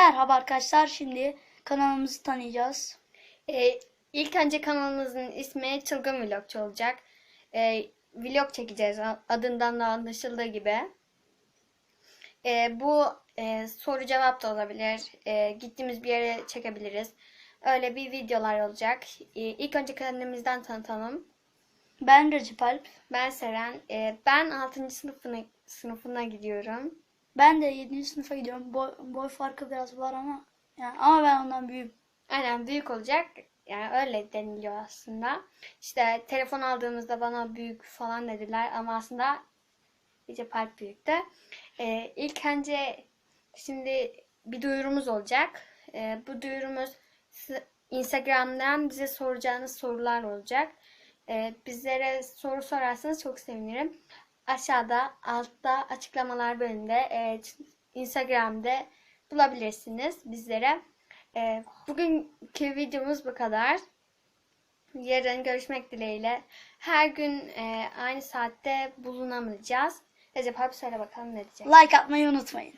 Merhaba arkadaşlar. Şimdi kanalımızı tanıyacağız. Ee, ilk önce kanalımızın ismi Çılgın Vlogçu olacak. Ee, vlog çekeceğiz adından da anlaşıldığı gibi. Ee, bu e, soru cevap da olabilir. Ee, gittiğimiz bir yere çekebiliriz. Öyle bir videolar olacak. Ee, ilk önce kendimizden tanıtalım. Ben Recep Alp. Ben Seren. Ee, ben 6. sınıfına, sınıfına gidiyorum. Ben de 7. sınıfa gidiyorum. Boy, boy farkı biraz var ama yani ama ben ondan büyüğüm. Aynen büyük olacak. Yani öyle deniliyor aslında. İşte telefon aldığımızda bana büyük falan dediler ama aslında Recep Alp büyüktü. Ee, ilk önce şimdi bir duyurumuz olacak. Ee, bu duyurumuz Instagram'dan bize soracağınız sorular olacak. Ee, bizlere soru sorarsanız çok sevinirim. Aşağıda altta açıklamalar bölümünde e, Instagram'da bulabilirsiniz bizlere. Ee, bugünkü videomuz bu kadar. Yarın görüşmek dileğiyle. Her gün e, aynı saatte bulunamayacağız. Recep abi söyle bakalım ne diyecek. Like atmayı unutmayın.